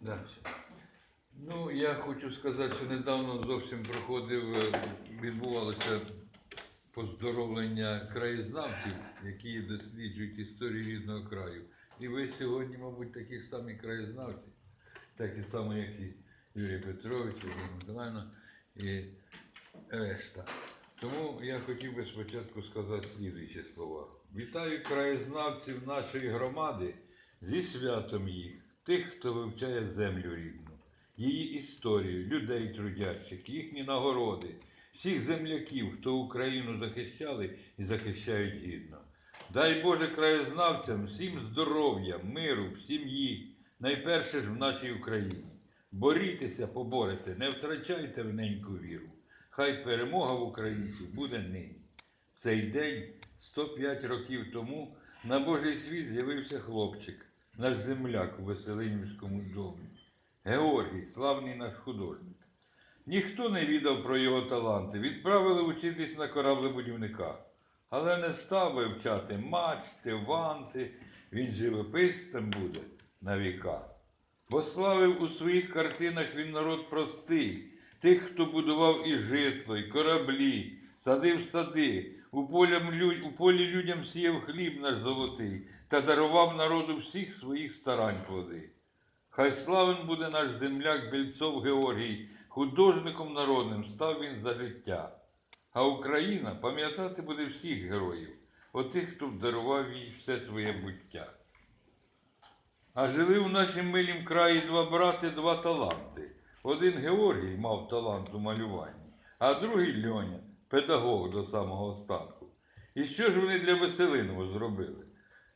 Да. Ну, я хочу сказати, що недавно зовсім проходив, е, відбувалося поздоровлення краєзнавців, які досліджують історію різного краю. І ви сьогодні, мабуть, такі самі краєзнавці, такі самі, як і Юрій Петрович, Ірина Миколаївна і решта. Тому я хотів би спочатку сказати слідуючі слова. Вітаю краєзнавців нашої громади зі святом їх, тих, хто вивчає землю рідну, її історію, людей трудячих, їхні нагороди, всіх земляків, хто Україну захищали і захищають гідно. Дай Боже краєзнавцям всім здоров'я, миру, сім'ї, найперше ж в нашій Україні. Борітеся, поборете, не втрачайте в неньку віру. Хай перемога в українців буде нині. В цей день, 105 років тому, на Божий світ з'явився хлопчик, наш земляк у Веселинівському домі. Георгій, славний наш художник. Ніхто не відав про його таланти, відправили учитись на кораблебудівника. Але не став вивчати мачти, ванти, він живописцем буде на віка. Бо славив у своїх картинах він народ простий, тих, хто будував і житло, і кораблі, садив сади, у, полі людям сіяв хліб наш золотий та дарував народу всіх своїх старань плоди. Хай славен буде наш земляк Більцов Георгій, художником народним став він за життя. А Україна пам'ятати буде всіх героїв, отих, хто дарував їй все своє буття. А жили в нашім милім краї два брати, два таланти. Один Георгій мав талант у малюванні, а другий Льоня, педагог до самого останку. І що ж вони для Веселинова зробили?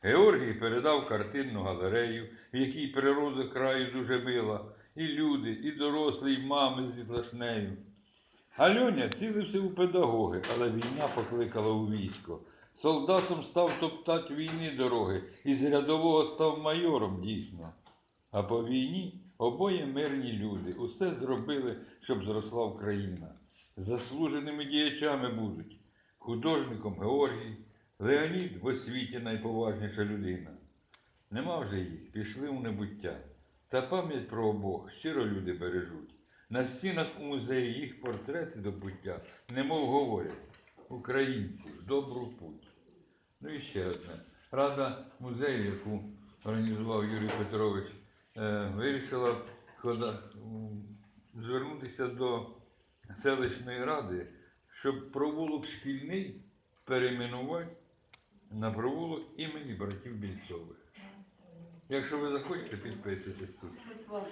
Георгій передав картинну галерею, в якій природа краю дуже мила, і люди, і дорослі, і мами з дітлашнею. А Льоня цілився у педагоги, але війна покликала у військо. Солдатом став топтать війни дороги, і з рядового став майором дійсно. А по війні обоє мирні люди усе зробили, щоб зросла Україна. Заслуженими діячами будуть художником Георгій, Леонід в освіті найповажніша людина. Нема вже їх, пішли у небуття. Та пам'ять про обох щиро люди бережуть. На стінах у музеї їх портрети до буття, немов говорять, українці в добру путь. Ну і ще одне. Рада музею, яку організував Юрій Петрович, е, вирішила звернутися до селищної ради, щоб провулок шкільний перейменувати на провулок імені братів Більцових. Якщо ви захочете, підписуйтесь тут. Будь.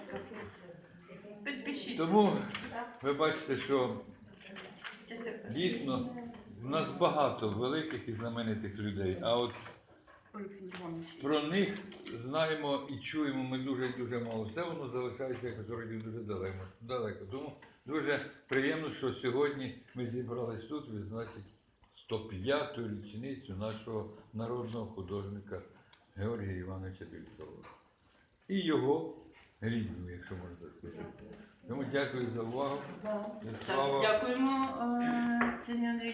Підпишіться. Тому ви бачите, що дійсно в нас багато великих і знаменитих людей, а от Олександр Іванович. про них знаємо і чуємо ми дуже і дуже мало. Все воно залишається як родів дуже далеко. далеко. Тому дуже приємно, що сьогодні ми зібрались тут відзначити 105-ту річницю нашого народного художника Георгія Івановича Більцова. І його рідну, якщо можна так сказати. Тому дякую за увагу. Слава дякуємо, е, Сергій Андрійович.